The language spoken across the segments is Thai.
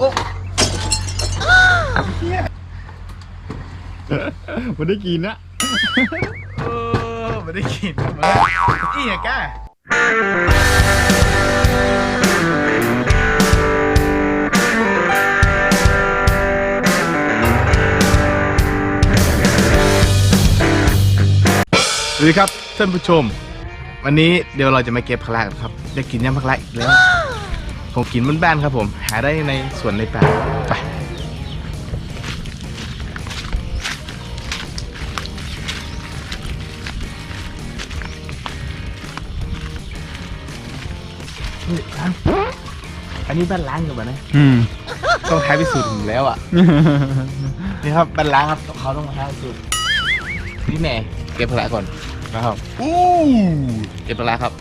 โอ้มันได้กินนะเออไม่ได้กินมาอีอะก้าสวัสดีครับท่านผู้ชม วันนี้เดี๋ยวเราจะมาเก็บผักละกันครับอยากกินยำผักละอีกแล้ว ผมกินบ้านๆครับผม หาได้ในสวนในป่าไปอันนี้บ้านล้างอยู่ป่ะนะอืมต้องท้ายพิสูจน์ถึงแล้วอะ นี่ครับบ้านล้างครับเขาต้องมาท้ายพิสูจน์นี่แม่เก็บผักละก่อนนะครับอู้เก็บผักละครับ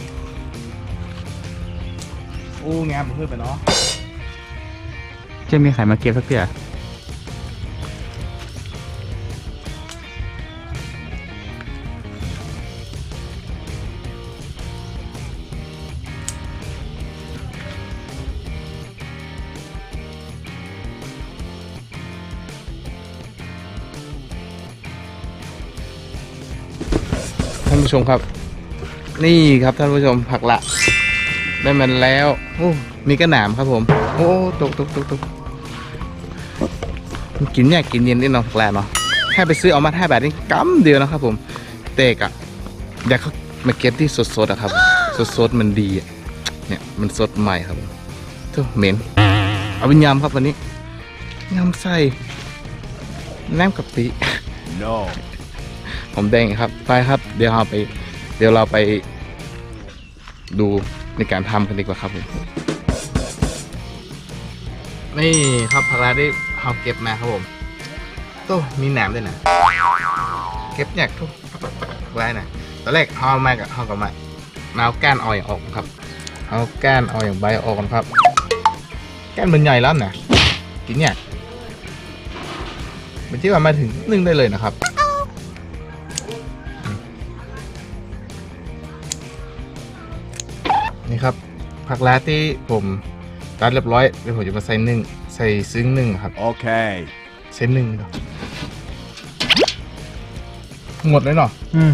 อู้งามเพื่อนไปเนาะจะมีใครมาเก็บสักเตี่ยท่านผู้ชมครับ นี่ครับท่านผู้ชมผักละ ได้มันแล้วโอ้มีกระหน่ำครับผม โอ้ตกตกตกตกกินเนี่ยกินเย็นนี่เน้องผักละเนาะแค่ไปซื้อเอามาห้าบาทนี่กำเดียวนะครับผมเตกอะอยากเขามาเก็บที่สดๆอะครับ สดๆมันดีอะเนี่ยมันสดใหม่ครับผมทุเหม็นเอาเป็นยำครับวันนี้ยำใส่น้ำกะปิ no ผมแดงครับไปครับ เดี๋ยวเราไป เดี๋ยวเราไป ดูในการทำกันดีกว่าครับผมนี่ครับผักลาที่เราเก็บมาครับผมโต้มีหนามด้วยนะเก็บอยากทุกผักลานะตอนแรกเอามากับเอากับมามาเอาก้านออยออกครับเอาก้านออยอย่างใบออกก่อนครับก้านมันใหญ่แล้วนะกินเนี่ยมันที่ว่ามาถึงนึ่งได้เลยนะครับ ผักลาที่ผมตัดเรียบร้อยเดี๋ยวผมจะมาใส่นึ่งใส่ซึ้งนึ่งครับ okay ใส่นึ่งเนาะหมดเลยเนาะอืม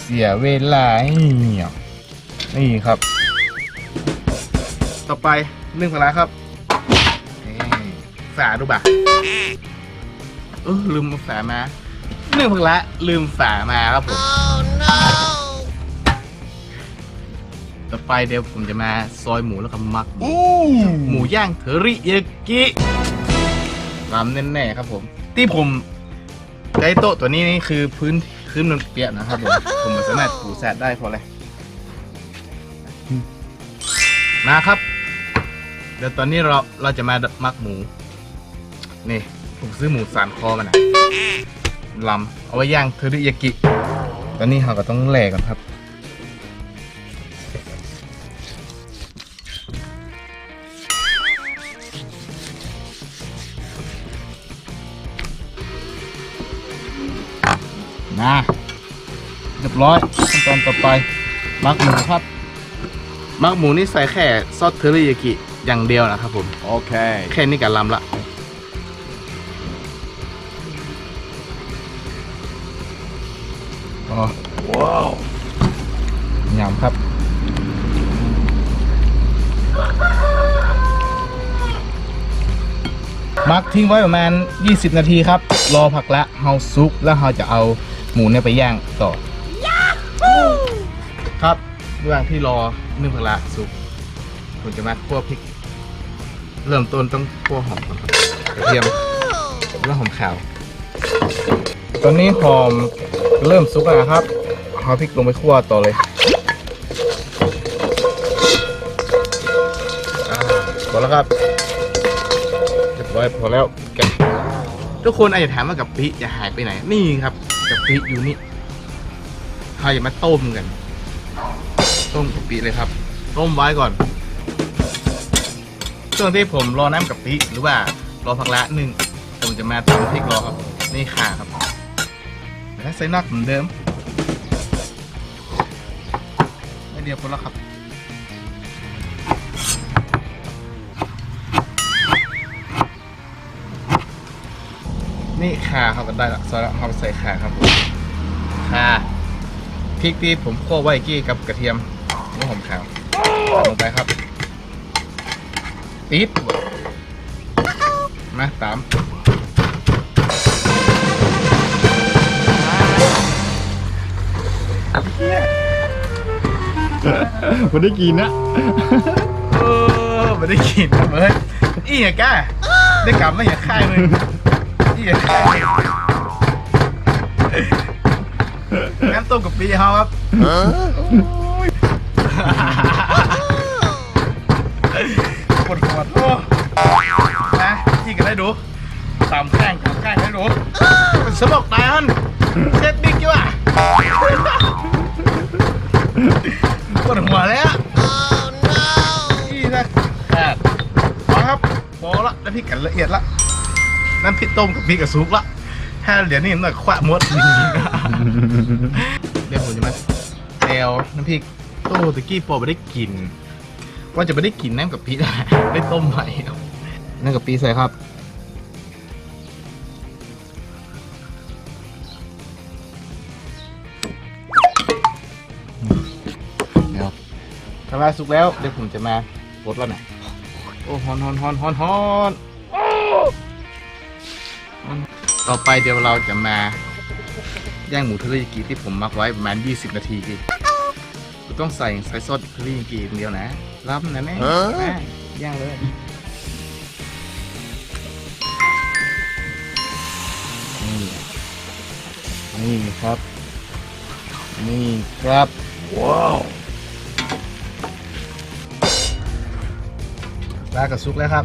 เสียเวลาให้เหนียวนี่ครับ ต่อไปนึ่งผักลาครับนี่ฝาดูบ่ะเออลืมเอาฝามานึ่งผักลาลืมฝามาครับผม ต่อไปเดี๋ยวผมจะมาซอยหมูแล้วก็หมักหมูหมูย่างเทอริยากิรำแน่ๆครับผม ที่ผมได้โต๊ะตัวนี้นี่คือพื้นพื้นมันเปียกนะครับผมผมไม่สามารถปูแซดได้เพราะอะไรมาครับ เดี๋ยวตอนนี้เราเราจะมาหมักหมู นี่ผมซื้อหมูสามคอมานะลำเอาไว้ย่างเทอริยากิ ตอนนี้เราก็ต้องแหลกก่อนครับ รียบร้อยขั้นตอนต่อไปหมักหมูครับหมักหมูนี่ใส่แค่ซอสเทอริยากิอย่างเดียวนะครับผม okay แค่นี้กับลำละ อ๋อ ว้าวยำครับ มักทิ้งไว้ประมาณ 20 นาทีครับ รอผักละเฮาซุกแล้วเราจะเอาหมูเนี่ยไปย่างต่อค รับระหว่างที่รอนึ่งผักละสุกผมจะมาคั่วพริก เริ่มต้นต้องคั่วหอมก่อนครับกระเทียมแล้วหอมขาว ตอนนี้หอมเริ่มสุกแล้วนะครับเอาพริกลงไปคั่วต่อเลยพอแล้วครับเรียบร้อยพอแล้วแกะทุกคนอาจจะถามว่ากับปิจะหายไปไหน นี่ครับกับปิอยู่นี่เราอย่ามาต้มกัน ต้มกะปิเลยครับ ต้มไว้ก่อนเครื่องที่ผมรอน้ำกะปิหรือว่ารอผักละหนึ่งผมจะมาทำพริกรอครับ นี่ขาครับ และใส่นักเหมือนเดิมไม่เดียวพอแล้วครับนี่ขาครับก็ได้ละซอยละเอาใส่ขาครับขาพริกที่ผมโคั่ไว้กี้กับกระเทียม นี่ผมขาวใส่ลงไปครับติดมาตามผมได้กินนะเออไม่ได้กินครับเฮ้ยอีอย่าก้าได้กลับมาอย่าค่ายมึงอีอย่าค่ายน้ำต้มกับปีเขาครับ พี่ก็ได้ดูตามข้างตามข้างได้ดูเป็นสมอกตายฮันเซตบิ๊กอยู่อะปวดหัวเลยอะนี่นะขาดพอครับพอละแล้วพี่กันละเอียดละน้ำพริกต้มกับพริกกับซุปละห้าเหรียญนี่หน่อยขวะมดเดี๋ยวผมจะมาแอลน้ำพริกโต้ตะกี้พอไม่ได้กินว่าจะไม่ได้กินน้ำกับพริกได้ต้มใหม่ครับน้ำกับปีใส่ครับ ถ้าว่าสุกแล้วเดี๋ยวผมจะมาลดแล้วนะโอ้ฮอนฮอนฮอนฮอนฮอนโอ้ต่อไปเดี๋ยวเราจะมาย่างหมูเทอริยากิที่ผมมักไว้ประมาณ 20 นาทีกีต้องใส่ใส่ซอสเทอริยากิอย่างเดียวนะรับนะแม่แม่ย่างเลยนี่นี่ครับ นี่ครับ ว้าว ลากระซุกแล้วครับ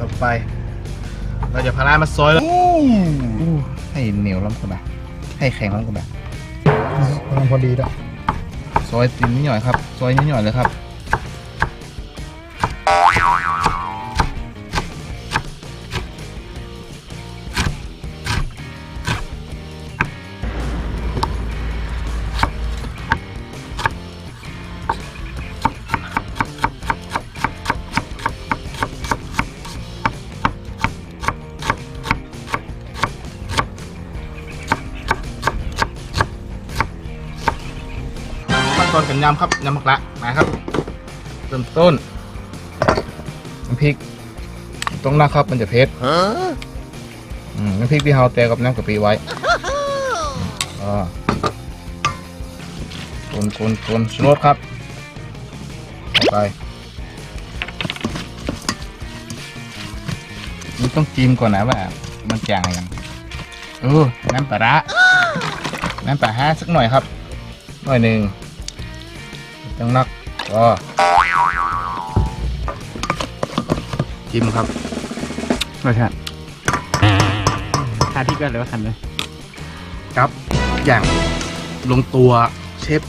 ต่อไป เราจะพารามาซอยแล้วให้เหนียวล้ำกันไปให้แข็งล้ำกันไปกำลังพอดีด้วยซอยตินนิดหน่อยครับ ซอยนิดหน่อยเลยครับ ตอนกันยำครับยำมะกระมาครับเริ่มต้นน้ำพริกต้องนะครับมันจะเผ็ดอืมน้ำพริกที่เราแตกกับน้ำกะปิไว้อ่าคนคนคนชูรสครับต่อไปมันต้องจิ้มก่อนนะว่ามันจางยังเออน้ำปลาร้าน้ำปลาห้าสักหน่อยครับ หน่อยหนึ่ง จังนักก็จิ้มครับรสชาติทาที่ก็เลยว่าคันเลยครับ อย่างลงตัวเชฟ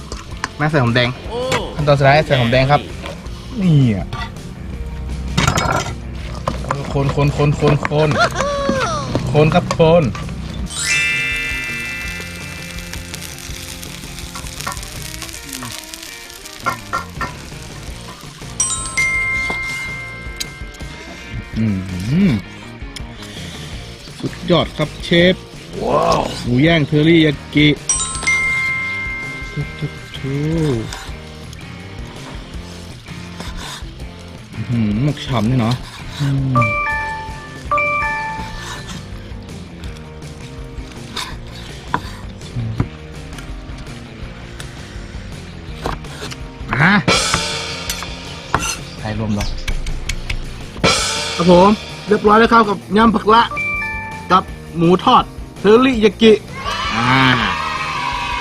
แม่ใส่หอมแดงขั้นตอนสุดท้ายใส่หอมแดงครับ นี่อะคนคนคนคนคนคนครับคน สุดยอดครับเชฟหมูย่างเทอริยากิทุบทุบทุบอื้อหืมหมกฉ่ำนี่เนาะ ผม เรียบร้อยแล้วครับกับยำผักละ กับหมูทอดเทอริยากิอ่า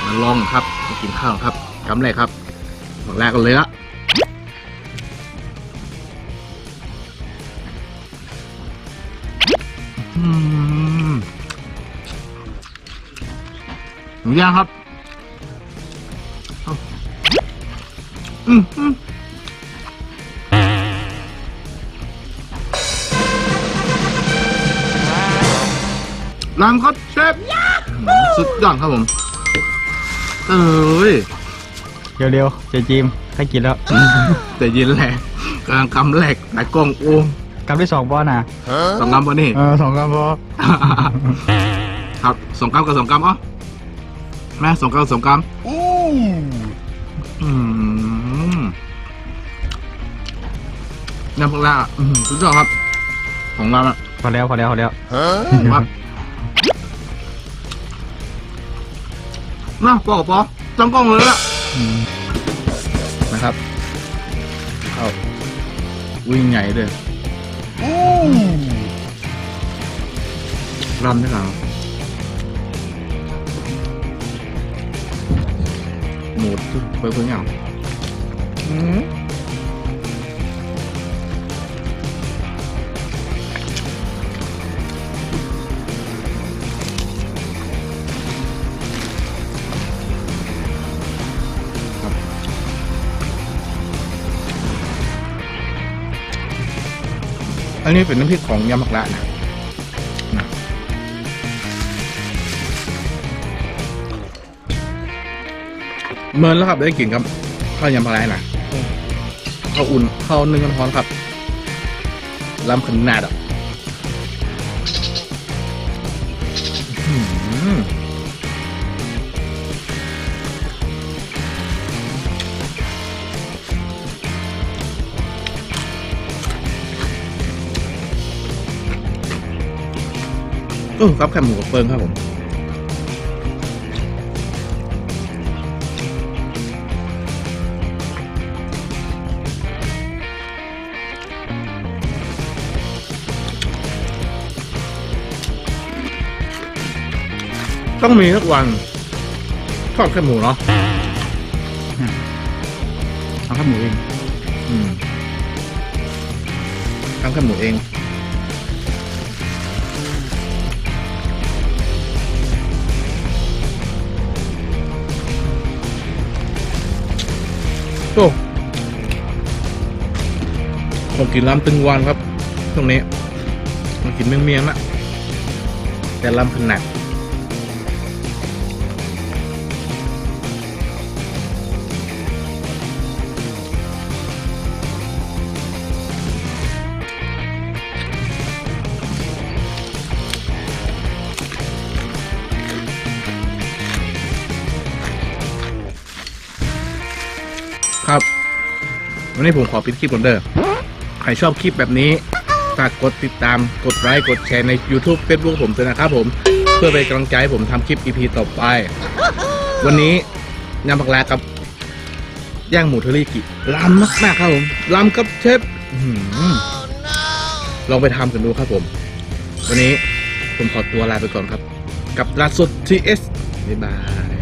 มาลองครับมากินข้าวครับกำแรกครับหมดแรกกันเลยละอืมหมูย่างครับอืมอืม ลำครับเชฟสุดยอดครับผม เอ้ยเร็วๆเจจิมใครกินแล้วแต่ยินแหละกำลังกำแหลกแต่กล้องโอ้กำได้สองบอลนะสองกำปะนี่ เออสองกำพอครับสองกรัมกับสองกรัมอ๋อแม่สองกรัมกับสองกรัมอืมน้ำปลาอืมสุดยอดครับ ของเราอะพอแล้วพอแล้วพอแล้ว ครับ น่าปอกปอจังกล้องเลยละอืมนะครับเอาวิ่งใหญ่เลยรำด้วยกันหมูเปิดเพิ่งอย่างอืม อันนี้เป็นน้ำพริกของยำมักละนะนะเมินแล้วครับได้กลิ่นครับข้าวยำมักละนะข้าวอุ่นข้าวนึ่งกันร้อนครับล้ำขนาดอะ ออครับแคบหมูกับเฟิงครับผมต้องมีทุกวันทอดแคบหมูเนาะเอาข้าวหมูเองอืมทำแคบหมูเอง ผมกินลำตึงวันครับตรงนี้มันกินเมียงเมียงๆนะแต่ลำขนาดครับ วันนี้ผมขอปิดคลิปก่อนเด้อ ครชอบคลิปแบบนี้ฝากกดติดตามกดไลค์กดแชร์ใน YouTube Facebook ผมด้วยนะครับผมเพื่อเป็นกำลังใจให้ผมทำคลิป EP ต่อไป วันนี้ยำผักลากับย่างหมูเทอริกิล้ำมากๆครับผมล้ำกับเชฟลองไปทำกันดูครับผม วันนี้ผมขอตัวลาไปก่อนครับ กับลาสุด TS บ๊ายบาย